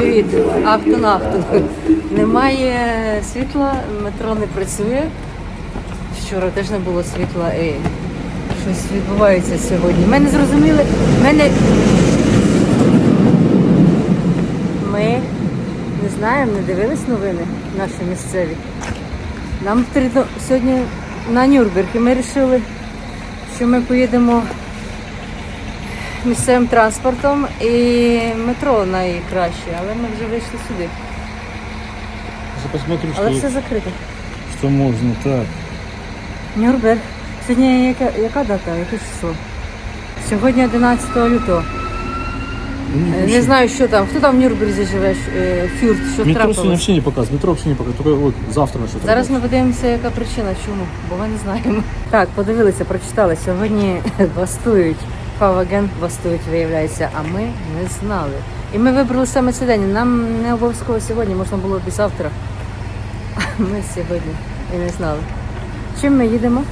Привіт, Ахтун. Немає світла, метро не працює. Вчора теж не було світла і щось відбувається сьогодні. Ми не зрозуміли. Мене... Ми не знаємо, не дивились новини наші місцеві. Нам сьогодні на Нюрнберг і ми вирішили, що ми поїдемо місцевим транспортом і метро найкраще, але ми вже вийшли сюди. Я посмотрю, Але что, все закрито. что можно так. Нюрнберг. Сьогодні яка, яка дата? Яке число? Сьогодні 11 лютого. Ну, Е, Не вообще, знаю, що там. Хто там в Нюрнберзі живе? Е, Фюрт, що Метро сегодня трапилось? вообще не показывает. Метро вообще не показывает. Только вот завтра что-то. Зараз ми подивимося, яка причина, чому, бо ми не знаємо. Так, подивилися, прочитали. Сьогодні бастують. Фаваген бастують, виявляється, а ми не знали. І ми вибрали саме цей день. Нам не обов'язково сьогодні, можна було б і завтра. А ми сьогодні і не знали. Чим ми їдемо?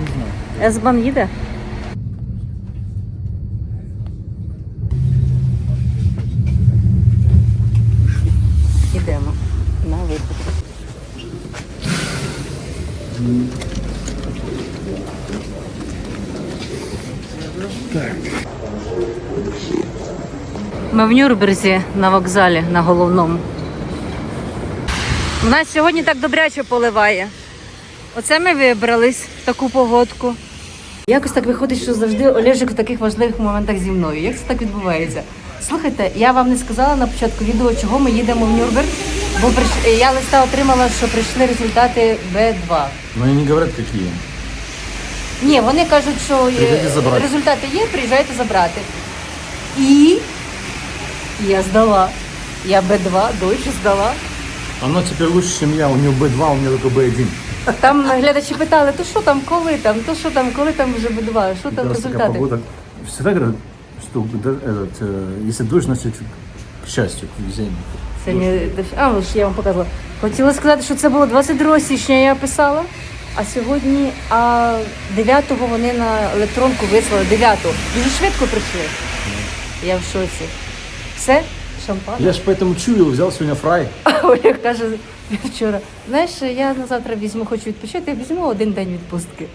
Не знаю. Есбан їде? Ідемо на вихід. Ми в Нюрнберзі на вокзалі на головному. У нас сьогодні так добряче поливає. Оце ми вибрались в таку погодку. Якось так виходить, що завжди Олежик в таких важливих моментах зі мною. Як це так відбувається? Слухайте, я вам не сказала на початку відео, чого ми їдемо в Нюрнберг, бо приш- я листа отримала, що прийшли результати Б2. Но они не говорят, какие. Ні, вони кажуть, що результати є, приїжджайте забрати. І я здала. Я Б2, дойче здала. Оно теперь лучше, чем я. У него Б2, у меня только Б1. Там глядачі питали, то що там, коли там, то що там, коли там вже Б2, що там результати? погода. Всегда говорят, что этот, э, если дождь, значит, к счастью, к везению. Сьогодні дощ- а, ось я вам показувала. Хотіла сказати, що це було 22 січня, я писала. А сьогодні, а 9-го вони на електронку вислали. 9-го. Дуже швидко прийшли. Я в шоці. Все, шампан. Я ж поэтому чуял, взял сегодня фрай. А Оля каже вчора, знаєш, я на завтра візьму, хочу відпочити, я візьму один день відпустки.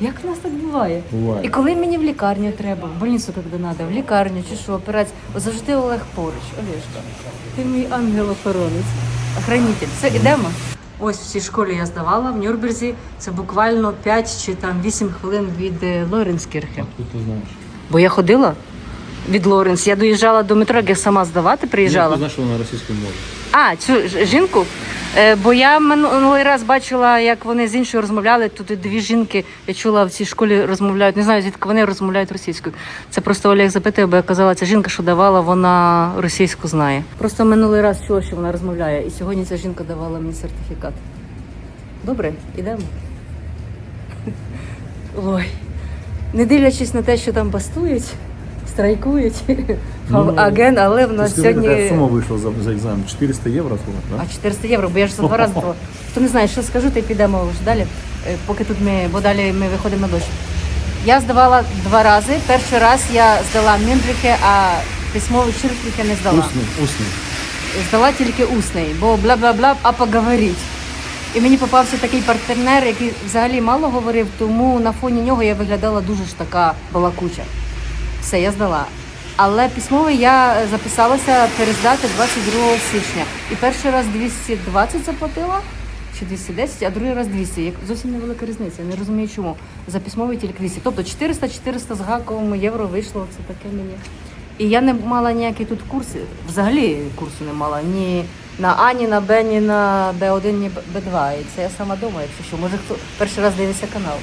Як в нас так буває? Буває. І коли мені в лікарню треба, в больницю як треба, в лікарню чи що, операцію, завжди Олег поруч, Олежка. Ти мій ангел-охоронець, охранитель. Все, ідемо. Ось в цій школі я здавала в Нюрнберзі. Це буквально 5 чи там 8 хвилин від е, Лоренскірхи. Бо я ходила від Лоренс. Я доїжджала до метро, як я сама здавати приїжджала. Нет, ты знаешь, что на российском море. А, цю ж- жінку? Е, Бо я минулий раз бачила, як вони з іншою розмовляли. Тут дві жінки, я чула в цій школі розмовляють. Не знаю, звідки вони розмовляють російською. Це просто Олег запитав, бо я казала, ця жінка, що давала, вона російську знає. Просто минулий раз чула, що вона розмовляє, і сьогодні ця жінка давала мені сертифікат. Добре, ідемо. Ой. Не дивлячись на те, що там бастують, страйкують, Ну, аген, але в Ты нас скажи, какая сьогодні. сумма вышла за, за экзамен? 400 евро, сколько, А да? 400 євро, бо я ж за два рази була. Хто не знає, що скажу, то й підемо вже далі, е, поки тут ми, бо далі ми виходимо на дощ. Я здавала два рази. Перший раз я здала Мюндрихе, а письмовий Чирфліхе не здала. Устный, устный. Здала тільки усний, бо бла-бла-бла, а поговоріть. І мені попався такий партнер, який взагалі мало говорив, тому на фоні нього я виглядала дуже ж така балакуча. Все, я здала. Але письмовий я записалася перездати 22 січня. І перший раз 220 заплатила, чи 210, а другий раз 200. Як зовсім невелика різниця. Я не розумію, чому. За письмовий тільки 200. Тобто 400-400 з гаком євро вийшло. Це таке мені. І я не мала ніякий тут курси. Взагалі курсу не мала ні на А, ні на Б, ні на Б1, ні Б2. І це я сама думаю, якщо що. Може хто перший раз дивиться канал.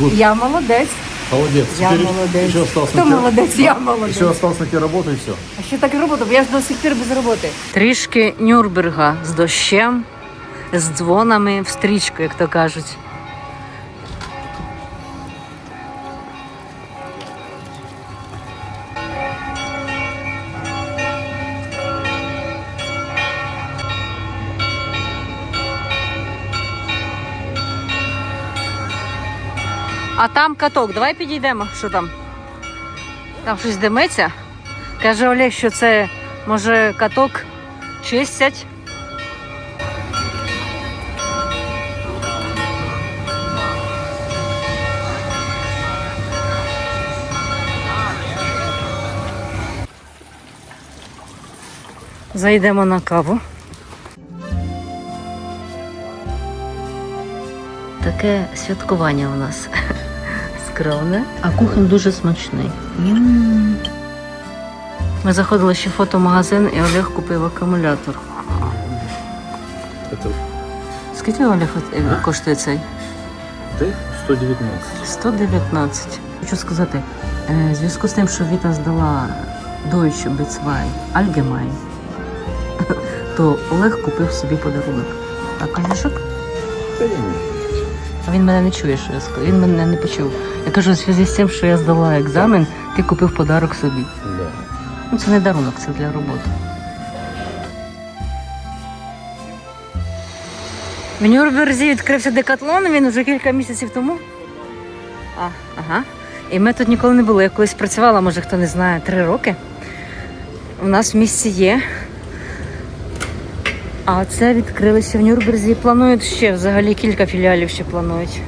Good. Я молодець. Молодец. Я Теперь молодець. Еще осталось Хто найти- молодець? Я молодець. Еще осталось найти работу и все. А ще так і робота? Бо я ж до сих пір без роботи. Трішки Нюрнберга з дощем, з дзвонами в стрічку, як то кажуть. А там каток, давай підійдемо, що там. Там щось димиться. Каже Олег, що це може каток чистять. Зайдемо на каву. Таке святкування у нас скромне, а кухонь дуже смачний. Ми заходили ще в фотомагазин і Олег купив акумулятор. Это Скільки Олег е, коштує цей? ты 119. 119. Хочу сказати, е, в зв'язку з тим, що Віта здала Deutsche Bezweig Allgemein, то Олег купив собі подарунок. А конюшок? Я не. А він мене не чує, що я сказала. Він мене не почув. Я кажу, у зв'язку з тим, що я здала екзамен, ти купив подарок собі. Да. Ну, це не дарунок, це для роботи. В Нюрнберзі відкрився декатлон, він вже кілька місяців тому. А, ага. І ми тут ніколи не були. Я колись працювала, може хто не знає, три роки. У нас в місті є. А це відкрилися в Нюрнберзі. Планують ще взагалі кілька філіалів ще планують.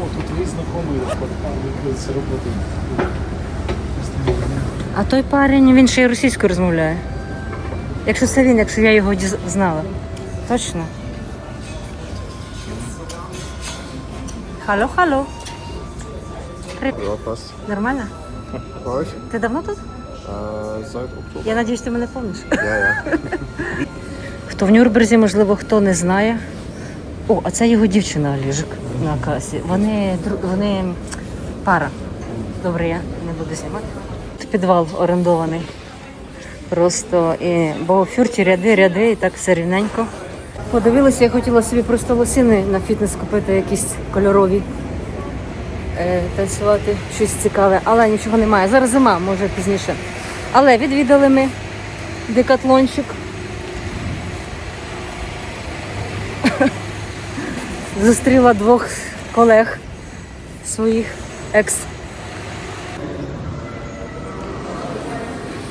О, тут знакомые с работы. А той парень, він ще й російською розмовляє. Якщо це він, якщо я його знала. Точно. Халло, халло. Привіт. Нормально? Ти давно тут? Seit Oktober. Я надіюсь, ти мене помниш. Ja, ja. Хто в Нюрнберзі, можливо, хто не знає. О, а це його дівчина Оліжик на касі. Вони, дру- вони пара. Добре, я не буду знімати. Підвал орендований. Просто і, бо в фюрті ряди, ряди, і так все рівненько. Подивилася, я хотіла собі просто лосини на фітнес купити, якісь кольорові. Е, танцювати щось цікаве, але нічого немає. Зараз зима, може пізніше. Але відвідали ми декатлончик. Зустріла двох колег своїх екс.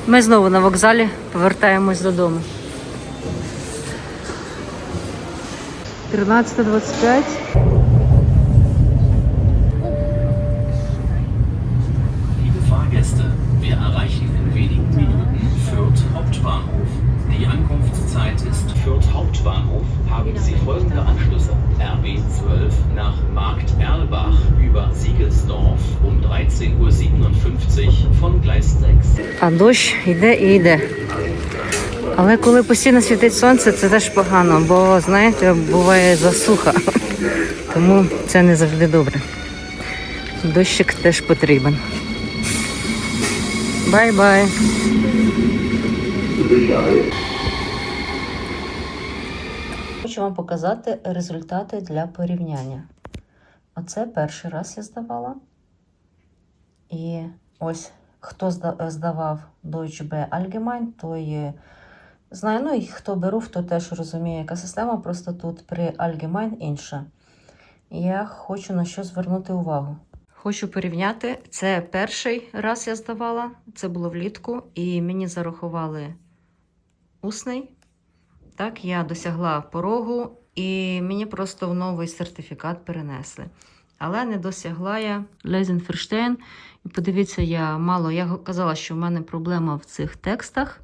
Ми знову на вокзалі повертаємось додому. 13.25. Haben Sie folgende Anschlüsse. RB 12 nach Markt Erlbach über Siegelsdorf um 13.57 Uhr von Gleis 6. А дощ йде і йде. Але коли постійно світить сонце, це теж погано, бо знаєте, буває засуха. Тому це не завжди добре. Дощик теж потрібен. Бай-бай. Хочу вам показати результати для порівняння. Оце перший раз я здавала. І ось хто здавав Deutsche B Allgemein, той е, знає. Ну і хто беру, хто теж розуміє, яка система, просто тут при Allgemein інша. Я хочу на що звернути увагу. Хочу порівняти. Це перший раз я здавала, це було влітку, і мені зарахували усний. Так, я досягла порогу, і мені просто в новий сертифікат перенесли. Але не досягла я Лейзенферштейн. І подивіться, я мало. Я казала, що в мене проблема в цих текстах,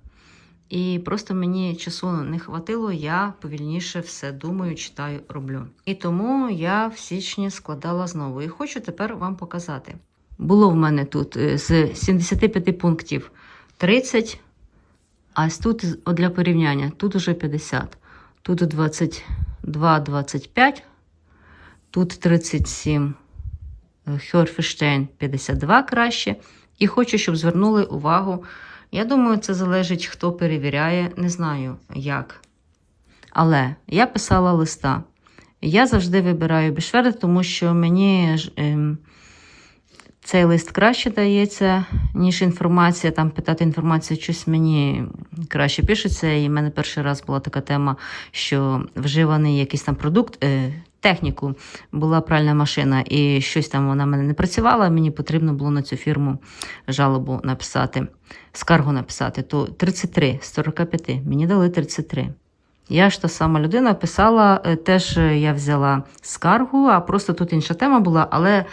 і просто мені часу не хватило, я повільніше все думаю, читаю, роблю. І тому я в січні складала знову. І хочу тепер вам показати. Було в мене тут е, з 75 пунктів 30, а тут для порівняння, тут уже 50. Тут 22, 25, тут 37. Хьорфештейн 52 краще. І хочу, щоб звернули увагу. Я думаю, це залежить, хто перевіряє, не знаю як. Але я писала листа. Я завжди вибираю Бішверд, тому що мені ем, цей лист краще дається, ніж інформація. Там питати інформацію, щось мені краще пишеться. І в мене перший раз була така тема, що вживаний якийсь там продукт, е, техніку. Була пральна машина, і щось там вона в мене не працювала. Мені потрібно було на цю фірму жалобу написати, скаргу написати. То 33 з 45. Мені дали 33. Я ж та сама людина писала, е, теж е, я взяла скаргу, а просто тут інша тема була, але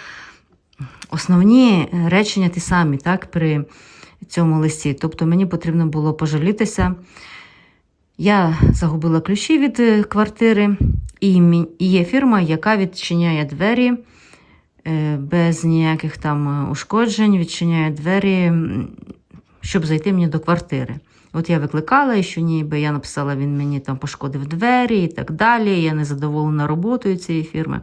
основні е, речення ті самі, так, при цьому листі. Тобто мені потрібно було пожалітися. Я загубила ключі від е, квартири, і є фірма, яка відчиняє двері е, без ніяких там ушкоджень, відчиняє двері, щоб зайти мені до квартири. От я викликала, і що ніби я написала, він мені там пошкодив двері і так далі. Я не задоволена роботою цієї фірми.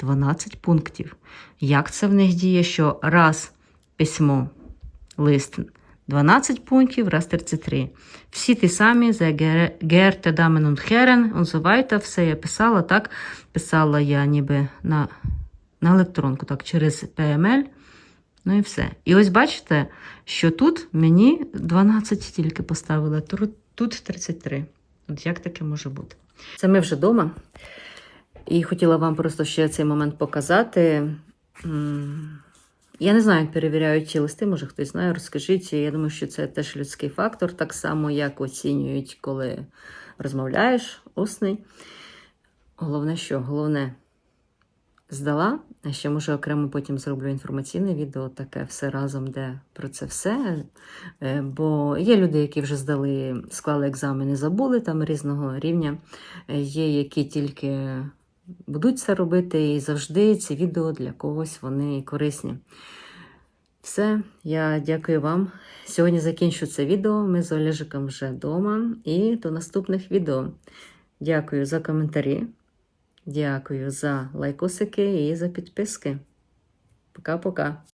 12 пунктів. Як це в них діє, що раз письмо, лист 12 пунктів, раз 33. Всі ті самі за Герте Damen und und. Все я писала так. Писала я ніби на, на електронку, так, через PML. Ну і все. І ось бачите, що тут мені 12 тільки поставили, тут 33. От як таке може бути? Це ми вже вдома. І хотіла вам просто ще цей момент показати. Я не знаю, як перевіряють ті листи, може хтось знає, розкажіть. Я думаю, що це теж людський фактор, так само, як оцінюють, коли розмовляєш, усний. Головне, що? Головне, здала. А ще може окремо потім зроблю інформаційне відео, таке все разом, де про це все. Е, Бо є люди, які вже здали, склали екзамени, забули там різного рівня. Е, Є, які тільки будуть це робити, і завжди ці відео для когось вони корисні. Все, я дякую вам. Сьогодні закінчу це відео. Ми з Олежиком вже вдома. І до наступних відео. Дякую за коментарі. Дякую за лайкосики і за підписки. Пока-пока.